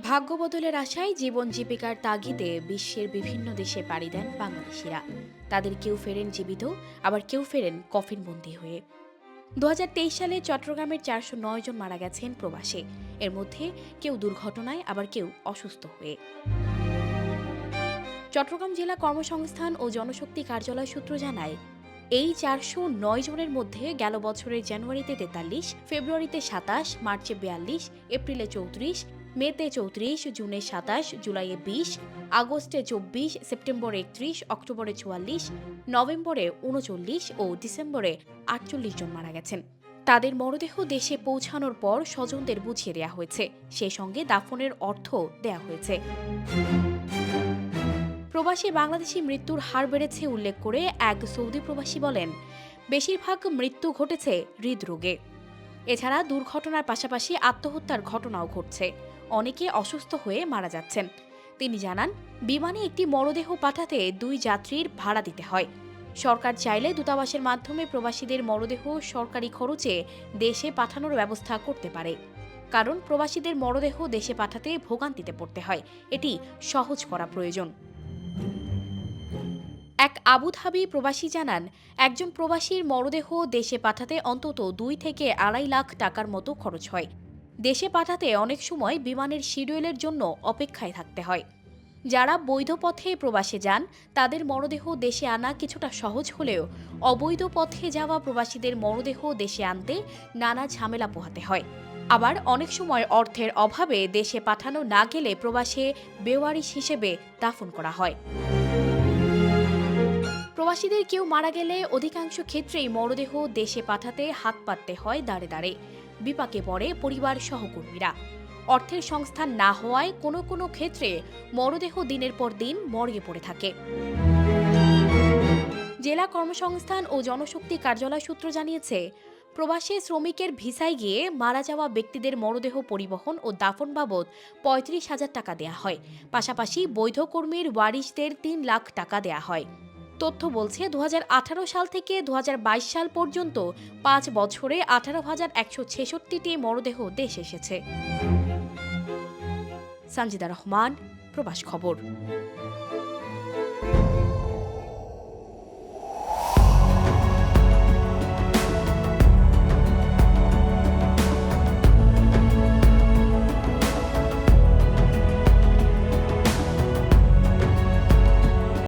ভাগ্য বদলের আশায় জীবন জীবিকার তাগিদে বিশ্বের বিভিন্ন দেশে পাড়ি দেন বাংলাদেশিরা। তাদের কেউ ফেরেন জীবিত, আবার কেউ ফেরেন কফিনবন্দি হয়ে। দু হাজার তেইশ সালে চট্টগ্রামের চারশো নয় জন মারা গেছেন প্রবাসে। এর মধ্যে কেউ দুর্ঘটনায়, আবার কেউ অসুস্থ হয়ে। চট্টগ্রাম জেলা কর্মসংস্থান ও জনশক্তি কার্যালয় সূত্র জানায় এই চারশো নয় জনের মধ্যে গেল বছরের জানুয়ারিতে তেতাল্লিশ, ফেব্রুয়ারিতে সাতাশ, মার্চে বিয়াল্লিশ, এপ্রিলে চৌত্রিশ, মেতে চৌত্রিশ, জুনে সাতাশ, জুলাইয়ে বিশ, আগস্টে চব্বিশ, সেপ্টেম্বরে একত্রিশ, অক্টোবরে চুয়াল্লিশ, নভেম্বরে উনচল্লিশ ও ডিসেম্বরে আটচল্লিশ জন মারা গেছেন। তাদের মরদেহ দেশে পৌঁছানোর পর স্বজনদের বুঝিয়ে দেওয়া হয়েছে। সেই সঙ্গে দাফনের অর্থ দেয়া হয়েছে। প্রবাসী বাংলাদেশি মৃত্যুর হার বেড়েছে উল্লেখ করে এক সৌদি প্রবাসী বলেন, বেশিরভাগ মৃত্যু ঘটেছে হৃদরোগে। এছাড়া দুর্ঘটনার পাশাপাশি আত্মহত্যার ঘটনাও ঘটছে। অনেকে অসুস্থ হয়ে মারা যাচ্ছেন। তিনি জানান, বিমানে একটি মরদেহ পাঠাতে দুই যাত্রীর ভাড়া দিতে হয়। সরকার চাইলে দূতাবাসের মাধ্যমে প্রবাসীদের মরদেহ সরকারি খরচে দেশে পাঠানোর ব্যবস্থা করতে পারে। কারণ প্রবাসীদের মরদেহ দেশে পাঠাতে ভোগান্তিতে পড়তে হয়। এটি সহজ করা প্রয়োজন। এক আবুধাবি প্রবাসী জানান, একজন প্রবাসীর মরদেহ দেশে পাঠাতে অন্তত দুই থেকে আড়াই লাখ টাকার মতো খরচ হয়। দেশে পাঠাতে অনেক সময় বিমানের শিডিউলের জন্য অপেক্ষায় থাকতে হয়। যারা বৈধ পথে প্রবাসে যান, তাদের মরদেহ দেশে আনা কিছুটা সহজ হলেও অবৈধ পথে যাওয়া প্রবাসীদের মরদেহ দেশে আনতে নানা ঝামেলা পোহাতে হয়। আবার অনেক সময় অর্থের অভাবে দেশে পাঠানো না গেলে প্রবাসে বেওয়ারিশ হিসেবে দাফন করা হয়। প্রবাসীদের কেউ মারা গেলে অধিকাংশ ক্ষেত্রেই মরদেহ দেশে পাঠাতে হাত পাততে হয় দাঁড়ে দাঁড়ে। বিপাকে পড়ে পরিবার সহকর্মীরা। অর্থের সংস্থান না হওয়ায় কোনো কোনো ক্ষেত্রে মরদেহ দিনের পর দিন মর্গে পড়ে থাকে। জেলা কর্মসংস্থান ও জনশক্তি কার্যালয় সূত্র জানিয়েছে, প্রবাসী শ্রমিকের ভিসায় গিয়ে মারা যাওয়া ব্যক্তিদের মরদেহ পরিবহন ও দাফন বাবদ পঁয়ত্রিশ হাজার টাকা দেয়া হয়। পাশাপাশি বৈধ কর্মীর ওয়ারিশদের তিন লাখ টাকা দেয়া হয়। তথ্য বলছে দু হাজার আঠারো সাল থেকে দু হাজার বাইশ সাল পর্যন্ত পাঁচ বছরে আঠারো হাজার একশো ছেষট্টিটি মরদেহ দেশ এসেছে। সানজিদা রহমান, প্রবাস খবর।